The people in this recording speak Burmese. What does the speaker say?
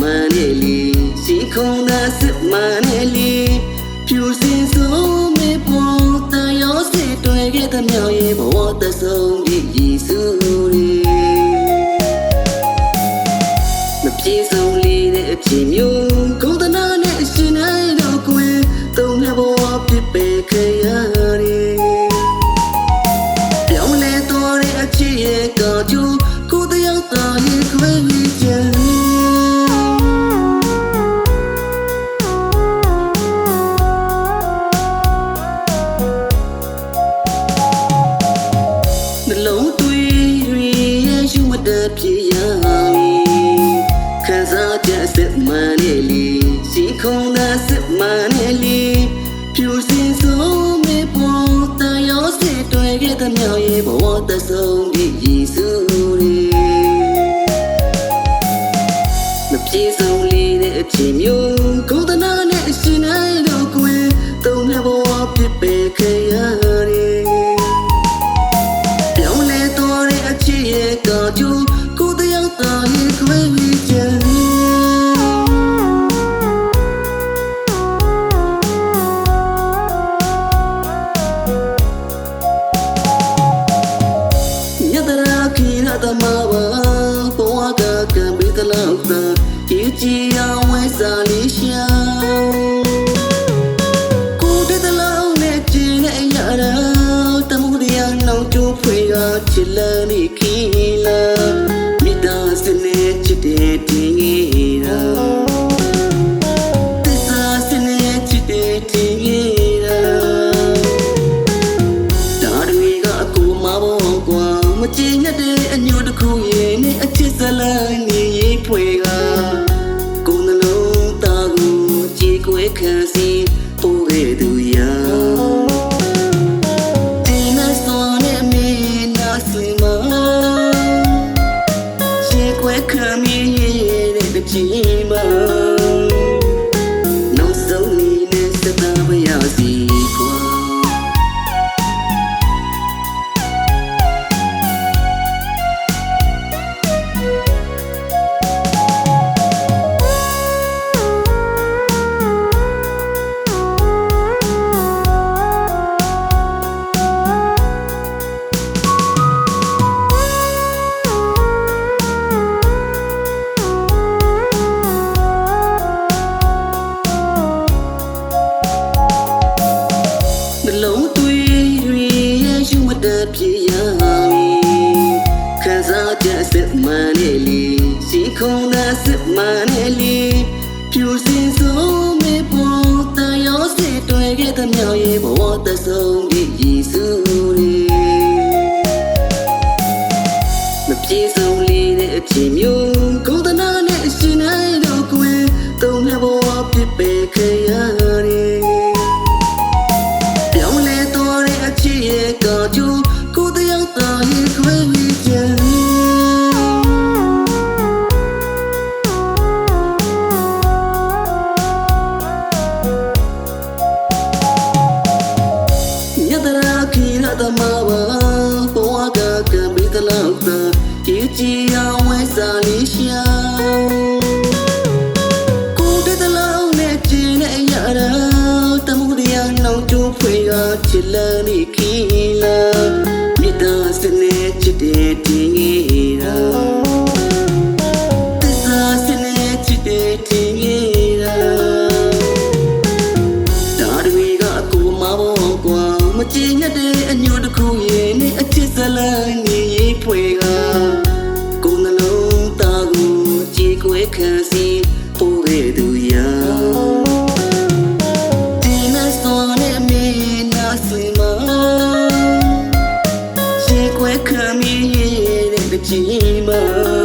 maneli si khona se maneli pyu sin so me po ta yo se twe ge ta myaw ye bo ta song di yesu ni မပြေဆုံးလေးတဲ့အဖြစ်မျိုးကုန်တနာနဲ့အရှင်နိုင်တော့ကိုယ်သုံးတဲ့ဘဝဖြစ်ပေခရာ ပြေဆုံးလေးတဲ့အဖြစ်မျိုးကိုယ်တနာနဲ့အရှင်နဲ့တို့ကိုယ်သုံးတဲ့ဘဝပြစ်ပေခဲ့ရတယ်ပြောင်းလဲတော့တဲ့အဖြစ်ရဲ့ကောင်းကျိုးကိုယ်တယောက်သာရင်ခွင့်ရကြတယ်ရတရာကိရတမဘာ Love. ကြည်အောင်ဝဲစားလေးရှာကိုတည်းတလုံးနဲ့ကျင်းနဲ့ရတာတမှုတရားနှောင်ကျိုးဖွေရချစ်လန်းနေခီလာမိသားစုနဲ့ချစ်တဲ့ ပြစ်ပေခရ ချစ်လာနေခင်းလာမြစ်သားစနေချစ်တဲ့တင်ရာသစ္စာစနေချစ်တဲ့တင်ရာဒါတွေကအကူမဘောကွာမချင်ရတဲ့အ 듣지만